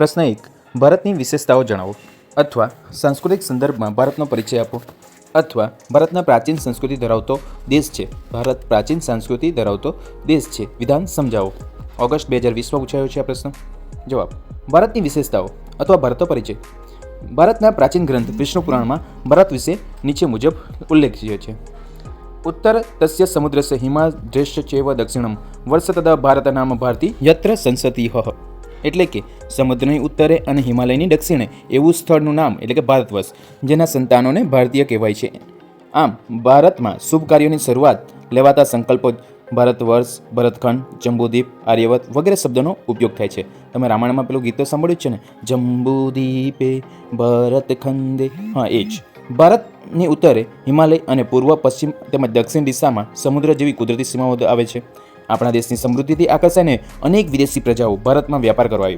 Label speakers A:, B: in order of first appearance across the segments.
A: પ્રશ્ન એક, ભારતની વિશેષતાઓ જણાવો. અથવા, સાંસ્કૃતિક સંદર્ભમાં ભારતનો પરિચય આપો. અથવા, ભારતના પ્રાચીન સંસ્કૃતિ ધરાવતો દેશ છે. ભારત પ્રાચીન સંસ્કૃતિ ધરાવતો દેશ છે. વિધાન સમજાવો. ઓગસ્ટ બે હજાર વીસમાં પૂછાયો છે આ પ્રશ્ન. જવાબ, ભારતની વિશેષતાઓ અથવા ભારતનો પરિચય. ભારતના પ્રાચીન ગ્રંથ વિષ્ણુ પુરાણમાં ભારત વિશે નીચે મુજબ ઉલ્લેખીય છે. ઉત્તર તસ્ય સમુદ્રસ્ય હિમાદ્રેશ્ય ચેવ દક્ષિણમ. વર્ષ તદા ભારત નામ ભારતી યત્ર સંસતી એટલે કે સમુદ્રની ઉત્તરે અને હિમાલયની દક્ષિણે એવું સ્થળનું નામ એટલે કે ભારતવર્ષ, જેના સંતાનોને ભારતીય કહેવાય છે. આમ, ભારતમાં શુભ કાર્યોની શરૂઆત લેવાતા સંકલ્પો ભારતવર્ષ, ભરતખંડ, જંબુદ્વીપ, આર્યવત વગેરે શબ્દોનો ઉપયોગ થાય છે. તમે રામાયણમાં પેલું ગીતો સાંભળ્યું છે ને? જંબુદ્વીપે ભરતખંડે. હા, એ જ. ભારતની ઉત્તરે હિમાલય અને પૂર્વ, પશ્ચિમ તેમજ દક્ષિણ દિશામાં સમુદ્ર જેવી કુદરતી સીમાઓ આવે છે. આપણા દેશની સમૃદ્ધિથી આકર્ષાઈને અનેક વિદેશી પ્રજાઓ ભારતમાં વ્યાપાર કરવા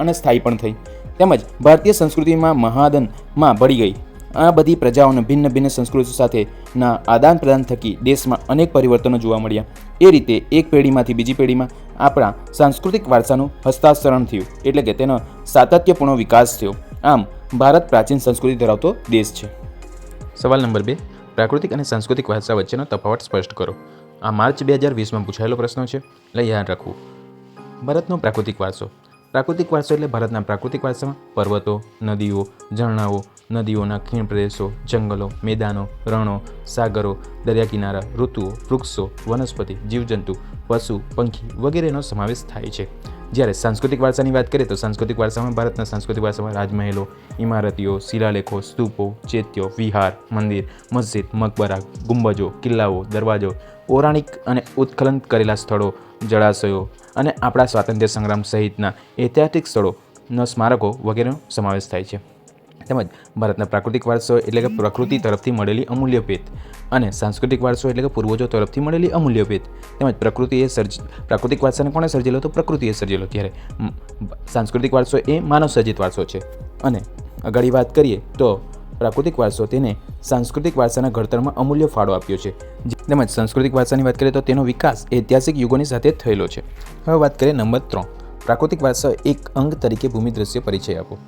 A: અને સ્થાયી પણ થઈ. તેમજ ભારતીય સંસ્કૃતિમાં મહાદનમાં ભળી ગઈ. આ બધી પ્રજાઓને ભિન્ન ભિન્ન સંસ્કૃતિઓ સાથેના આદાન પ્રદાન થકી દેશમાં અનેક પરિવર્તનો જોવા મળ્યા. એ રીતે એક પેઢીમાંથી બીજી પેઢીમાં આપણા સાંસ્કૃતિક વારસાનું હસ્તાંતરણ થયું. એટલે કે તેનો સાતત્યપૂર્ણ વિકાસ થયો. આમ ભારત પ્રાચીન સંસ્કૃતિ ધરાવતો દેશ છે. સવાલ નંબર બે. પ્રાકૃતિક અને સાંસ્કૃતિક વારસા વચ્ચેનો તફાવત સ્પષ્ટ કરો. આ માર્ચ બે હજાર વીસમાં પૂછાયેલો પ્રશ્ન છે. એટલે યાદ રાખવું. ભારતનો પ્રાકૃતિક વારસો. પ્રાકૃતિક વારસો એટલે ભારતના પ્રાકૃતિક વારસામાં પર્વતો, નદીઓ, ઝરણાઓ, નદીઓના ખીણ પ્રદેશો, જંગલો, મેદાનો, રણો, સાગરો દરિયા કિનારા ઋતુઓ, વૃક્ષો, વનસ્પતિ, જીવજંતુ, પશુ, પંખી વગેરેનો સમાવેશ થાય છે. જ્યારે સાંસ્કૃતિક વારસાની વાત કરીએ તો સાંસ્કૃતિક વારસામાં ભારતના સાંસ્કૃતિક વારસામાં રાજમહેલો, ઇમારતીઓ, શિલાલેખો, સ્તૂપો ચેત્યો વિહાર, મંદિર, મસ્જિદ, મકબરા, ગુંબજો, કિલ્લાઓ, દરવાજો, પૌરાણિક અને ઉત્ખલન કરેલા સ્થળો, જળાશયો અને આપણા સ્વાતંત્ર્ય સંગ્રામ સહિતના ઐતિહાસિક સ્થળોનો સ્મારકો વગેરેનો સમાવેશ થાય છે. તેમજ ભારતના પ્રાકૃતિક વારસો એટલે કે પ્રકૃતિ તરફથી મળેલી અમૂલ્ય ભેટ અને સાંસ્કૃતિક વારસો એટલે કે પૂર્વજો તરફથી મળેલી અમૂલ્ય ભેટ. તેમજ પ્રકૃતિએ સર્જ, પ્રાકૃતિક વારસાને કોણે સર્જેલો તો પ્રકૃતિએ સર્જેલો. ત્યારે સાંસ્કૃતિક વારસો એ માનવ સર્જિત વારસો છે. અને આગળ વાત કરીએ તો પ્રાકૃતિક વારસો તેને સાંસ્કૃતિક વારસાના ઘડતરમાં અમૂલ્ય ફાળો આપ્યો છે. તેમજ સાંસ્કૃતિક વારસાની વાત કરીએ તો તેનો વિકાસ ઐતિહાસિક યુગોની સાથે થયેલો છે. હવે વાત કરીએ નંબર ત્રણ. પ્રાકૃતિક વારસો એક અંગ તરીકે ભૂમિ દ્રશ્ય પરિચય આપો.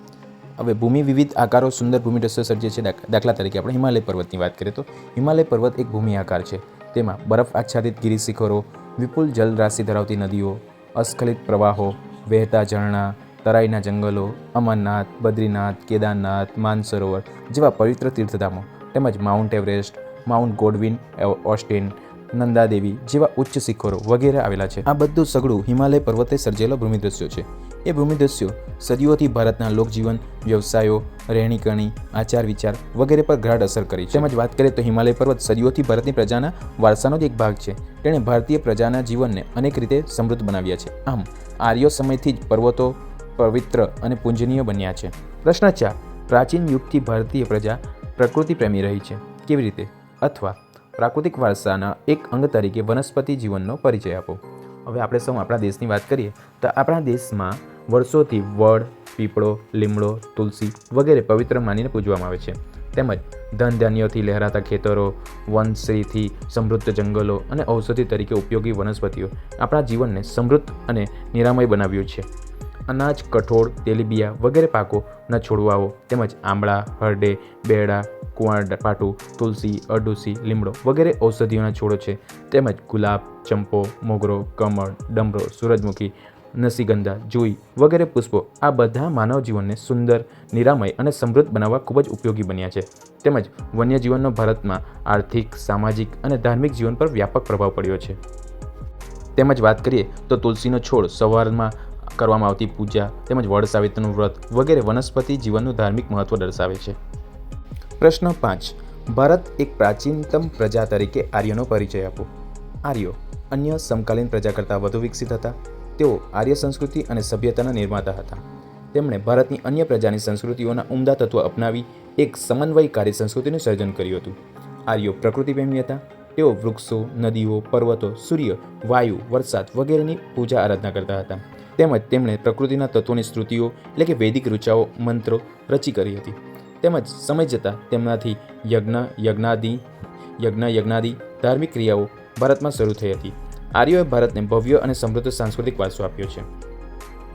A: હવે ભૂમિ વિવિધ આકારો સુંદર ભૂમિ દ્રશ્યો સર્જે છે. દાખલા તરીકે આપણે હિમાલય પર્વતની વાત કરીએ તો હિમાલય પર્વત એક ભૂમિ આકાર છે. તેમાં બરફ આચ્છાદિત ગિરી શિખરો, વિપુલ જલરાશિ ધરાવતી નદીઓ, અસ્ખલિત પ્રવાહો, વહેતા ઝરણા, તરાઈના જંગલો, અમરનાથ, બદ્રીનાથ, કેદારનાથ, માનસરોવર જેવા પવિત્ર તીર્થધામો તેમજ Mount Everest, Mount Godwin Austen, Nandadevi જેવા ઉચ્ચ શિખરો વગેરે આવેલા છે. આ બધું સઘળું હિમાલય પર્વતે સર્જેલો ભૂમિદ્રશ્યો છે. એ ભૂમિદ્રશ્યો સદીઓથી ભારતના લોકજીવન, વ્યવસાયો, રહેણીકરણી આચાર વિચાર વગેરે પર ગાઢ અસર કરી છે. તેમજ વાત કરીએ તો હિમાલય પર્વત સદીઓથી ભારતની પ્રજાના વારસાનો જ એક ભાગ છે. તેણે ભારતીય પ્રજાના જીવનને અનેક રીતે સમૃદ્ધ બનાવ્યા છે. આમ, આર્યો સમયથી જ પર્વતો પવિત્ર અને પૂજનીય બન્યા છે. પ્રશ્ન ચાર, પ્રાચીન યુગથી ભારતીય પ્રજા પ્રકૃતિ પ્રેમી રહી છે. કેવી રીતે? અથવા, પ્રાકૃતિક વારસાના એક અંગ તરીકે વનસ્પતિ જીવનનો પરિચય આપો. હવે આપણે સૌ આપણા દેશની વાત કરીએ, તો આપણા દેશમાં વર્ષોથી વડ, પીપળો, લીમડો, તુલસી વગેરે પવિત્ર માનીને પૂજવામાં આવે છે. તેમજ ધન ધાન્યોથી લહેરાતા ખેતરો, વનશ્રીથી સમૃદ્ધ જંગલો અને ઔષધિ તરીકે ઉપયોગી વનસ્પતિઓ આપણા જીવનને સમૃદ્ધ અને નિરામય બનાવ્યું છે. અનાજ, કઠોળ, તેલીબિયા વગેરે પાકોના છોડવાઓ. તેમજ આંબળા હરડે, બેડા કુંવાર પાટું તુલસી અડુસી લીમડો વગેરે ઔષધિઓના છોડો છે. તેમજ ગુલાબ, ચંપો, મોગરો, કમળ, ડમરો, સૂરજમુખી નસીગંધા જુઈ વગેરે પુષ્પો આ બધા માનવ જીવનને સુંદર, નિરામય અને સમૃદ્ધ બનાવવા ખૂબ જ ઉપયોગી બન્યા છે. તેમજ વન્યજીવનનો ભારતમાં આર્થિક, સામાજિક અને ધાર્મિક જીવન પર વ્યાપક પ્રભાવ પડ્યો છે. તેમજ વાત કરીએ તો તુલસીનો છોડ સવારમાં કરવામાં આવતી પૂજા તેમજ વડ સાવિત્રનું વ્રત વગેરે વનસ્પતિ જીવનનું ધાર્મિક મહત્વ દર્શાવે છે. પ્રશ્ન પાંચ. ભારત એક પ્રાચીનતમ પ્રજા તરીકે આર્યનો પરિચય આપો. આર્યો અન્ય સમકાલીન પ્રજા કરતાં વધુ વિકસિત હતા. તેઓ આર્ય સંસ્કૃતિ અને સભ્યતાના નિર્માતા હતા. તેમણે ભારતની અન્ય પ્રજાની સંસ્કૃતિઓના ઉમદા તત્વ અપનાવી એક સમન્વયકારી સંસ્કૃતિનું સર્જન કર્યું હતું. આર્યો પ્રકૃતિ પ્રેમી હતા. તેઓ વૃક્ષો, નદીઓ, પર્વતો, સૂર્ય, વાયુ, વરસાદ વગેરેની પૂજા આરાધના કરતા હતા. તેમજ તેમણે પ્રકૃતિના તત્વોની સ્તુતિઓ એટલે કે વૈદિક ઋચાઓ, મંત્રો રચી કરી હતી. તેમજ સમય જતાં તેમનાથી યજ્ઞ, યજ્ઞાદિ યજ્ઞ, યજ્ઞાદિ ધાર્મિક ક્રિયાઓ ભારતમાં શરૂ થઈ હતી. આર્યોએ ભારતને ભવ્ય અને સમૃદ્ધ સાંસ્કૃતિક વારસો આપ્યો છે.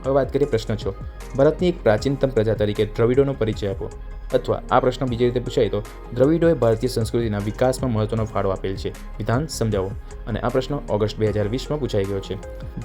A: હવે વાત કરીએ પ્રશ્ન છો. ભારતની એક પ્રાચીનતમ પ્રજા તરીકે દ્રવિડોનો પરિચય આપો. અથવા આ પ્રશ્ન બીજી રીતે પૂછાય તો, દ્રવિડોએ ભારતીય સંસ્કૃતિના વિકાસમાં મહત્વનો ફાળો આપેલ છે. વિધાન સમજાવો. અને આ પ્રશ્ન ઓગસ્ટ બે હજાર વીસમાં પૂછાઈ ગયો છે.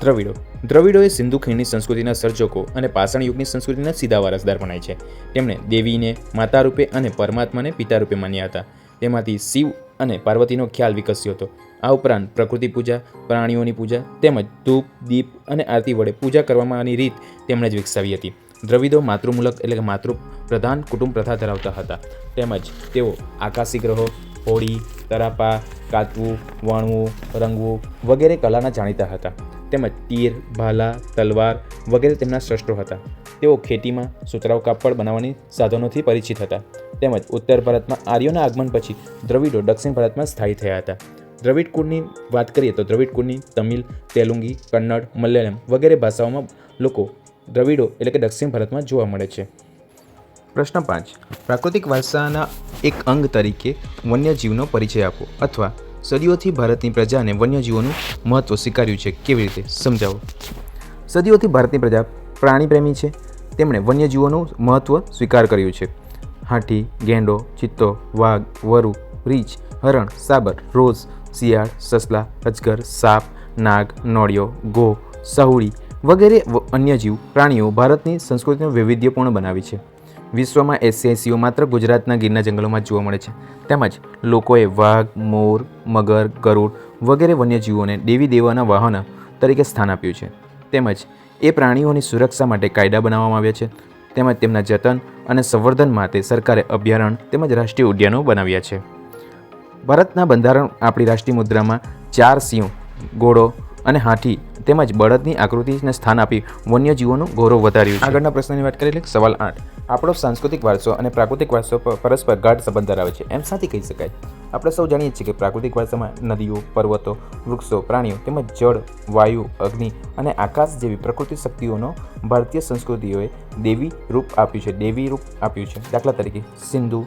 A: દ્રવિડો. દ્રવિડોએ સિંધુ ખીણની સંસ્કૃતિના સર્જકો અને પાષાણ યુગની સંસ્કૃતિના સીધા વારસદાર ગણાય છે. તેમણે દેવીને માતા રૂપે અને પરમાત્માને પિતા રૂપે માન્યા હતા. તેમાંથી શિવ અને પાર્વતીનો ખ્યાલ વિકસ્યો હતો. આ ઉપરાંત પ્રકૃતિ પૂજા, પ્રાણીઓની પૂજા તેમજ ધૂપ, દીપ અને આરતી વડે પૂજા કરવામાંની રીત તેમણે જ વિકસાવી હતી. દ્રવિડો માતૃમૂલક એટલે કે માતૃ પ્રધાન કુટુંબ પ્રથા ધરાવતા હતા. તેમજ તેઓ આકાશી ગ્રહો, હોળી, તરાપા કાતવું વણવું, રંગવું વગેરે કલાના જાણીતા હતા. તેમજ તીર, ભાલા, તલવાર વગેરે તેમના શ્રેષ્ઠો હતા. તેઓ ખેતીમાં સુતરાઉ કાપડ બનાવવાની સાધનોથી પરિચિત હતા. તેમજ ઉત્તર ભારતમાં આર્યોના આગમન પછી દ્રવિડો દક્ષિણ ભારતમાં સ્થાયી થયા હતા. દ્રવિડ કુળની વાત કરીએ તો દ્રવિડ કુળની તમિલ, તેલુગી, કન્નડ, મલયાલમ વગેરે ભાષાઓમાં લોકો દ્રવિડો એટલે કે દક્ષિણ ભારતમાં જોવા મળે છે. પ્રશ્ન પાંચ. પ્રાકૃતિક વારસાના એક અંગ તરીકે વન્યજીવનો પરિચય આપો અથવા સદીઓથી ભારતની પ્રજાને વન્યજીવોનું મહત્ત્વ સ્વીકાર્યું છે કેવી રીતે? સમજાવો. સદીઓથી ભારતની પ્રજા પ્રાણીપ્રેમી છે. તેમણે વન્યજીવોનું મહત્ત્વ સ્વીકાર કર્યું છે. હાથી, ગેંડો, ચિત્તો, વાઘ, વરુ, રીંછ, હરણ, સાબર, રોઝ શિયાળ, સસલા, અજગર, સાપ, નાગ, નોળિયો, ગો, સહુડી વગેરે અન્ય જીવ, પ્રાણીઓ ભારતની સંસ્કૃતિનું વૈવિધ્યપૂર્ણ બનાવી છે. વિશ્વમાં એશિયાસીઓ માત્ર ગુજરાતના ગીરના જંગલોમાં જોવા મળે છે. તેમજ લોકોએ વાઘ, મોર, મગર, ગરુડ વગેરે વન્યજીવોને દેવી દેવાના વાહન તરીકે સ્થાન આપ્યું છે. તેમજ એ પ્રાણીઓની સુરક્ષા માટે કાયદા બનાવવામાં આવ્યા છે. તેમજ તેમના જતન અને સંવર્ધન માટે સરકારે અભયારણ્ય તેમજ રાષ્ટ્રીય ઉદ્યાનો બનાવ્યા છે. ભારતના બંધારણ આપણી રાષ્ટ્રીય મુદ્રામાં ચાર સિંહ, ઘોડો અને હાથી તેમજ બળદની આકૃતિને સ્થાન આપી વન્યજીવોનું ગૌરવ વધાર્યું આગળના પ્રશ્નની વાત કરીએ એટલે સવાલ આઠ. આપણો સાંસ્કૃતિક વારસો અને પ્રાકૃતિક વારસો પરસ્પર ગાઢ સંબંધ ધરાવે છે. એમ સાથે કહી શકાય. આપણે સૌ જાણીએ છીએ કે પ્રાકૃતિક વારસામાં નદીઓ, પર્વતો, વૃક્ષો, પ્રાણીઓ તેમજ જળ, વાયુ, અગ્નિ અને આકાશ જેવી પ્રકૃતિ શક્તિઓનો ભારતીય સંસ્કૃતિઓએ દેવી રૂપ આપ્યું છે. દેવી રૂપ આપ્યું છે. દાખલા તરીકે સિંધુ,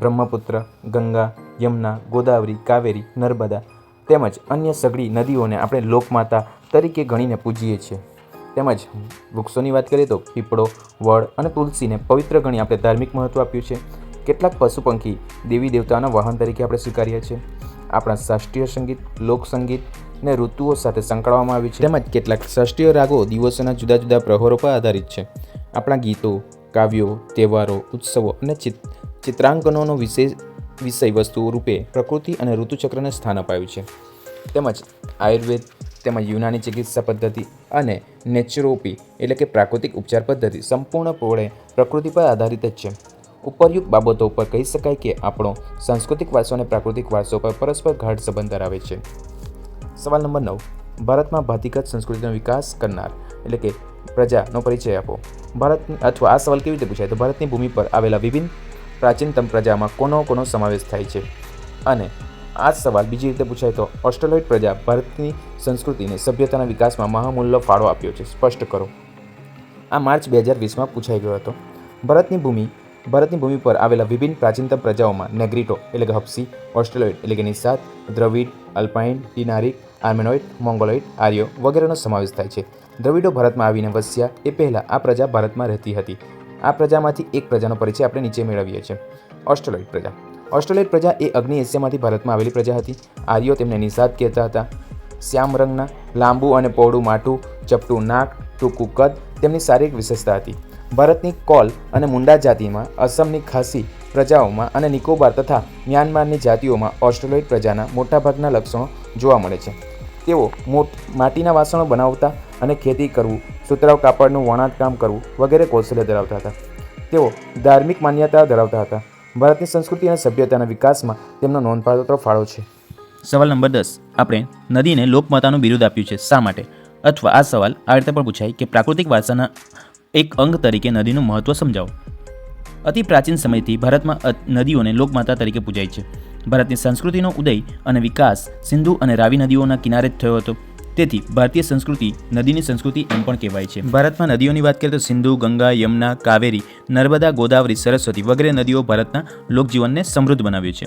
A: બ્રહ્મપુત્ર, ગંગા યમુના, ગોદાવરી, કાવેરી, નર્મદા તેમજ અન્ય સઘળી નદીઓને આપણે લોકમાતા તરીકે ગણીને પૂજીએ છીએ. તેમજ વૃક્ષોની વાત કરીએ તો પીપળો, વડ અને તુલસીને પવિત્ર ગણી આપણે ધાર્મિક મહત્ત્વ આપ્યું છે. કેટલાક પશુ પંખી દેવી દેવતાના વાહન તરીકે આપણે સ્વીકારીએ છીએ. આપણા શાસ્ત્રીય સંગીત લોકસંગીત ને ઋતુઓ સાથે સંકળાવવામાં આવી છે. તેમજ કેટલાક શાસ્ત્રીય રાગો દિવસોના જુદા જુદા પ્રહરો પર આધારિત છે. આપણા ગીતો, કાવ્યો, તહેવારો, ઉત્સવો અને ચિત ચિત્રાંકનોનો વિશેષ વિષય વસ્તુ રૂપે પ્રકૃતિ અને ઋતુચક્રને સ્થાન અપાયું છે. તેમજ આયુર્વેદ, તેમજ યુનાની ચિકિત્સા પદ્ધતિ અને નેચરોપી એટલે કે પ્રાકૃતિક ઉપચાર પદ્ધતિ સંપૂર્ણપણે પ્રકૃતિ પર આધારિત જ છે. ઉપરયુક્ત બાબતો ઉપર કહી શકાય કે આપણો સાંસ્કૃતિક વારસો અને પ્રાકૃતિક વારસો પર પરસ્પર ગાઢ સંબંધ ધરાવે છે. સવાલ નંબર નવ. ભારતમાં ભાતિગત સંસ્કૃતિનો વિકાસ કરનાર એટલે કે પ્રજાનો પરિચય આપો. ભારત અથવા આ સવાલ કેવી રીતે પૂછાય? તો ભારતની ભૂમિ પર આવેલા વિભિન્ન પ્રાચીનતમ પ્રજામાં કોનો કોનો સમાવેશ થાય છે? અને આ સવાલ બીજી રીતે પૂછાય તો ઓસ્ટ્રેલોઇડ પ્રજા ભારતની સંસ્કૃતિને સભ્યતાના વિકાસમાં મહામૂલ્ય ફાળો આપ્યો છે. સ્પષ્ટ કરો. આ માર્ચ બે હજાર વીસમાં પૂછાઈ ગયો હતો. ભારતની ભૂમિ ભારતની ભૂમિ પર આવેલા વિભિન્ન પ્રાચીનતમ પ્રજાઓમાં નેગ્રીટો એટલે કે હપ્સી, ઓસ્ટ્રેલોઇડ એટલે કે નિષાદ, દ્રવિડ, અલ્પાઇન, ડિનારિક, આર્મેનોઇડ, મોંગોલોઇડ, આર્યો વગેરેનો સમાવેશ થાય છે. દ્રવિડો ભારતમાં આવીને વસ્યા એ પહેલાં આ પ્રજા ભારતમાં રહેતી હતી. આ પ્રજામાંથી એક પ્રજાનો પરિચય આપણે નીચે મેળવીએ છીએ. ઓસ્ટ્રેલોઇડ પ્રજા. ઓસ્ટ્રેલિયન પ્રજા એ અગ્નિ એશિયામાંથી ભારતમાં આવેલી પ્રજા હતી. આર્યો તેમને નિષાદ કહેતા હતા. શ્યામ રંગના લાંબુ અને પહોળું માઠું, ચપટું નાક, ટૂંકું કદ તેમની શારીરિક વિશેષતા હતી. ભારતની કોલ અને મુંડા જાતિમાં, અસમની ખાસી પ્રજાઓમાં અને નિકોબાર તથા મ્યાનમારની જાતિઓમાં ઓસ્ટ્રેલિયન પ્રજાના મોટાભાગના લક્ષણો જોવા મળે છે. તેઓ મોટ, માટીના વાસણો બનાવતા અને ખેતી કરવું સુતરાઉ કાપડનું વણાટ કામ કરવું વગેરે કૌશલ્ય ધરાવતા હતા. તેઓ ધાર્મિક માન્યતા ધરાવતા હતા. ભારતની સંસ્કૃતિ અને સભ્યતાના વિકાસમાં તેમનો નોંધપાત્ર ફાળો છે.
B: સવાલ નંબર દસ. આપણે નદીને લોકમાતાનું બિરુદ આપ્યું છે. શા માટે? અથવા આ સવાલ આ રીતે પણ પૂછાય કે પ્રાકૃતિક વારસાના એક અંગ તરીકે નદીનું મહત્ત્વ સમજાવો. અતિ પ્રાચીન સમયથી ભારતમાં નદીઓને લોકમાતા તરીકે પૂજાય છે. ભારતની સંસ્કૃતિનો ઉદય અને વિકાસ સિંધુ અને રાવી નદીઓના કિનારે જ થયો હતો. તેથી ભારતીય સંસ્કૃતિ, નદીની સંસ્કૃતિ એમ પણ કહેવાય છે. ભારતમાં નદીઓની વાત કરીએ તો સિંધુ, ગંગા, યમુના, કાવેરી, નર્મદા, ગોદાવરી, સરસ્વતી વગેરે નદીઓ ભારતના લોકજીવનને સમૃદ્ધ બનાવ્યું છે.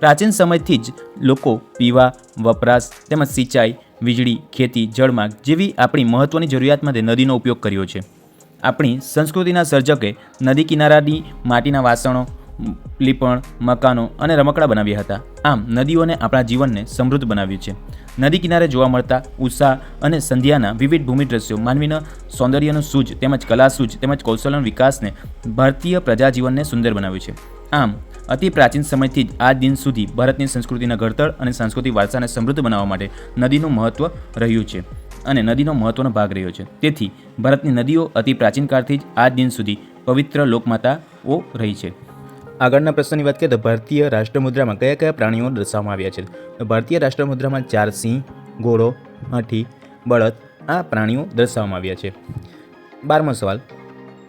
B: પ્રાચીન સમયથી જ લોકો પીવા, વપરાશ તેમજ સિંચાઈ, વીજળી, ખેતી, જળમાર્ગ જેવી આપણી મહત્ત્વની જરૂરિયાત માટે નદીનો ઉપયોગ કર્યો છે. આપણી સંસ્કૃતિના સર્જકે નદી કિનારાની માટીના વાસણો લીપણ, મકાનો અને રમકડા બનાવ્યા હતા. આમ, નદીઓને આપણા જીવનને સમૃદ્ધ બનાવ્યું છે. નદી કિનારે જોવા મળતા ઉષા અને સંધ્યાના વિવિધ ભૂમિ દ્રશ્યો માનવીના સૌંદર્યનું સૂજ તેમજ કલા સૂજ તેમજ કૌશલ્યના વિકાસને ભારતીય પ્રજાજીવનને સુંદર બનાવ્યું છે. આમ, અતિ પ્રાચીન સમયથી જ આ દિન સુધી ભારતની સંસ્કૃતિના ઘડતર અને સાંસ્કૃતિક વારસાને સમૃદ્ધ બનાવવા માટે નદીનું મહત્ત્વ રહ્યું છે અને નદીનો મહત્ત્વનો ભાગ રહ્યો છે. તેથી, ભારતની નદીઓ અતિ પ્રાચીન કાળથી જ આ દિન સુધી પવિત્ર લોકમાતાઓ રહી છે.
A: આગળના પ્રશ્નની વાત કરીએ તો ભારતીય રાષ્ટ્રમુદ્રામાં કયા કયા પ્રાણીઓ દર્શાવવામાં આવ્યા છે? તો ભારતીય રાષ્ટ્રમુદ્રામાં ચાર સિંહ, ઘોડો, હાથી, બળદ આ પ્રાણીઓ દર્શાવવામાં આવ્યા છે. બારમો સવાલ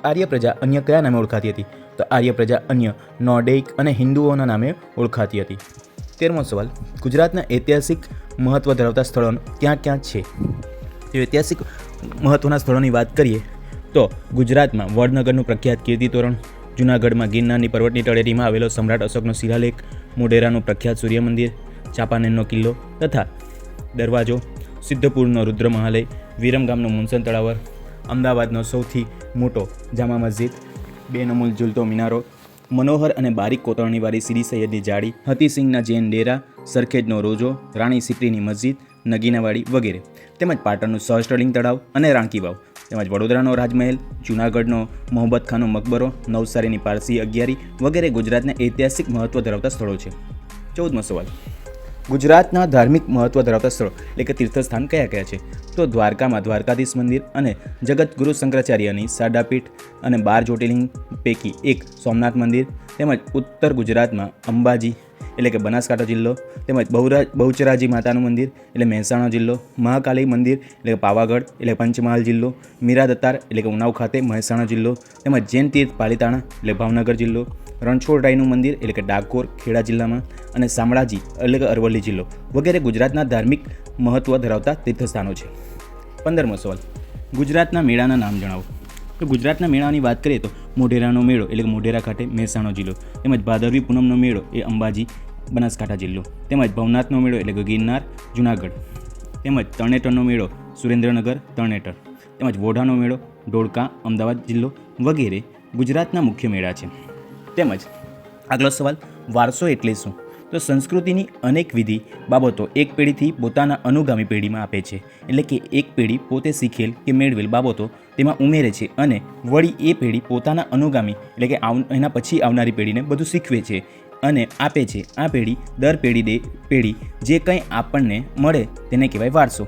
A: આર્ય પ્રજા અન્ય કયા નામે ઓળખાતી હતી? તો આર્ય પ્રજા અન્ય નોર્ડેઇક અને હિન્દુઓના નામે ઓળખાતી હતી. તેરમો સવાલ, ગુજરાતના ઐતિહાસિક મહત્ત્વ ધરાવતા સ્થળો ક્યાં ક્યાં છે? જો ઐતિહાસિક મહત્ત્વના સ્થળોની વાત કરીએ તો ગુજરાતમાં વડનગરનું પ્રખ્યાત કીર્તિ તોરણ જૂનાગઢમાં ગિરનારની પર્વતની તળેટીમાં આવેલો સમ્રાટ અશોકનો શિલાલેખ, મોઢેરાનું પ્રખ્યાત સૂર્ય મંદિર ચાંપાનેરનો કિલ્લો તથા દરવાજો, સિદ્ધપુરનો રુદ્ર મહાલય વિરમગામનો મુનસન તળાવર, અમદાવાદનો સૌથી મોટો જામા મસ્જિદ બેનમૂલ ઝૂલતો મિનારો, મનોહર અને બારીક કોતરણીવાળી શ્રી સૈયદની જાળી, હતીસિંહના જૈન ડેરા, સરખેજનો રોજો, રાણી સિપ્રીની મસ્જિદ, નગીનાવાડી વગેરે. તેમજ પાટણનું સહસ્ટર્લિંગ તળાવ અને રાણકી વાવ. તેમજ વડોદરાનો રાજમહેલ, જૂનાગઢનો મોહબ્બત ખાનનો મકબરો, નવસારીની પારસી અગિયારી વગેરે ગુજરાતના ઐતિહાસિક મહત્ત્વ ધરાવતા સ્થળો છે. ચૌદમો સવાલ. ગુજરાતના ધાર્મિક મહત્ત્વ ધરાવતા સ્થળો એટલે કે તીર્થસ્થાન કયા કયા છે? તો દ્વારકામાં દ્વારકાધીશ મંદિર અને જગતગુરુ શંકરાચાર્યની સાડાપીઠ અને બાર જ્યોતિર્લિંગ પૈકી એક સોમનાથ મંદિર તેમજ ઉત્તર ગુજરાતમાં અંબાજી એટલે કે બનાસકાંઠા જિલ્લો, તેમજ બહુરા, બહુચરાજી માતાનું મંદિર, એટલે મહેસાણા જિલ્લો, મહાકાલી મંદિર, એટલે પાવાગઢ, એટલે પંચમહાલ જિલ્લો મીરા દત્તાર એટલે કે ઉનાવ ખાતે મહેસાણા જિલ્લો, તેમજ જૈન તીર્થ પાલિતાણા, એટલે ભાવનગર જિલ્લો, રણછોડરાયનું મંદિર, એટલે કે ડાકોર, ખેડા જિલ્લામાં, અને શામળાજી, એટલે કે અરવલ્લી જિલ્લો, વગેરે ગુજરાતના ધાર્મિક મહત્ત્વ ધરાવતા તીર્થસ્થાનો છે. પંદરમો સવાલ, ગુજરાતના મેળાના નામ જણાવો. તો ગુજરાતના મેળાની વાત કરીએ તો મોઢેરાનો મેળો, એટલે કે મોઢેરા ખાતે મહેસાણા જિલ્લો, તેમજ ભાદરવી પૂનમનો મેળો, એ અંબાજી બનાસકાંઠા જિલ્લો. તેમજ ભવનાથનો મેળો એટલે કે ગિરનાર, જુનાગઢ. તેમજ તરણેતરનો મેળો સુરેન્દ્રનગર તરણેતર તેમજ વોઢાનો મેળો ધોળકા અમદાવાદ જિલ્લો વગેરે ગુજરાતના મુખ્ય મેળા છે. તેમજ આગલો સવાલ, વારસો એટલે શું? તો સંસ્કૃતિની અનેક વિધિ બાબતો એક પેઢીથી પોતાના અનુગામી પેઢીમાં આપે છે. એટલે કે એક પેઢી પોતે શીખેલ કે મેળવેલ બાબતો તેમાં ઉમેરે છે અને વળી એ પેઢી પોતાના અનુગામી એટલે કે એના પછી આવનારી પેઢીને બધું શીખવે છે. અને આપે છે આ પેઢી દર પેઢી દે પેઢી જે કંઈ આપણને મળે તેને કહેવાય વારસો.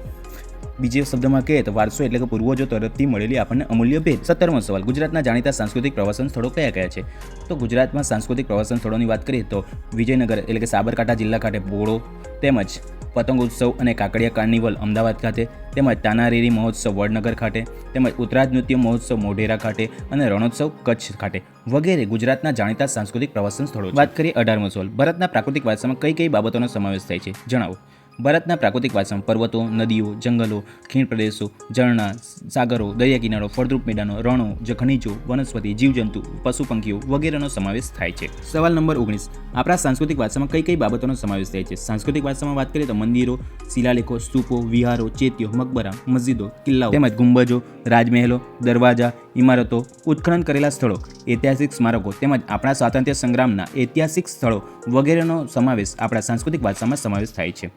A: બીજા શબ્દમાં કહીએ તો વારસો એટલે કે પૂર્વજો તરફથી મળેલી આપણને અમૂલ્ય ભેટ સત્તરમો સવાલ. ગુજરાતના જાણીતા સાંસ્કૃતિક પ્રવાસન સ્થળો કયા કયા છે? તો ગુજરાતમાં સાંસ્કૃતિક પ્રવાસન સ્થળોની વાત કરીએ તો વિજયનગર એટલે કે સાબરકાંઠા જિલ્લા ખાતે બોળો તેમજ પતંગ ઉત્સવ અને કાકડિયા કાર્નિવલ અમદાવાદ ખાતે, તેમજ તાનારીરી મહોત્સવ વડનગર ખાતે, તેમજ ઉત્તરાજ નૃત્ય મહોત્સવ મોઢેરા ખાતે અને રણોત્સવ કચ્છ ખાતે વગેરે ગુજરાતના જાણીતા સાંસ્કૃતિક પ્રવાસન સ્થળો વાત કરીએ અઢારમો સોલ ભારતના પ્રાકૃતિક વારસામાં કઈ કઈ બાબતોનો સમાવેશ થાય છે? જણાવો. ભારતના પ્રાકૃતિક વારસામાં પર્વતો, નદીઓ, જંગલો, ખીણ પ્રદેશો, ઝરણા, સાગરો, દરિયા કિનારો, ફળદ્રુપ મેદાનો, રણો, જ ખનિજો, વનસ્પતિ, જીવજંતુ પશુ પંખીઓ વગેરેનો સમાવેશ થાય છે. સવાલ નંબર ઓગણીસ. આપણા સાંસ્કૃતિક વારસામાં કઈ કઈ બાબતોનો સમાવેશ થાય છે? સાંસ્કૃતિક વારસામાં વાત કરીએ તો મંદિરો, શિલાલેખો, સ્તૂપો, વિહારો ચેત્યો મકબરા, મસ્જિદો, કિલ્લાઓ, તેમજ ગુંબજો, રાજમહેલો, દરવાજા, ઇમારતો, ઉત્ખનન કરેલા સ્થળો, ઐતિહાસિક સ્મારકો, તેમજ આપણા સ્વાતંત્ર્ય સંગ્રામના ઐતિહાસિક સ્થળો વગેરેનો સમાવેશ આપણા સાંસ્કૃતિક વારસામાં સમાવેશ થાય છે.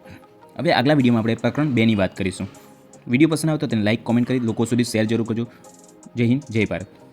A: હવે આગલા વિડીયોમાં આપણે પ્રકરણ બેની વાત કરીશું. વીડિયો પસંદ આવે તો તેને લાઇક કોમેન્ટ કરી લોકો સુધી શેર જરૂર કરજો. જય હિન્દ, જય ભારત.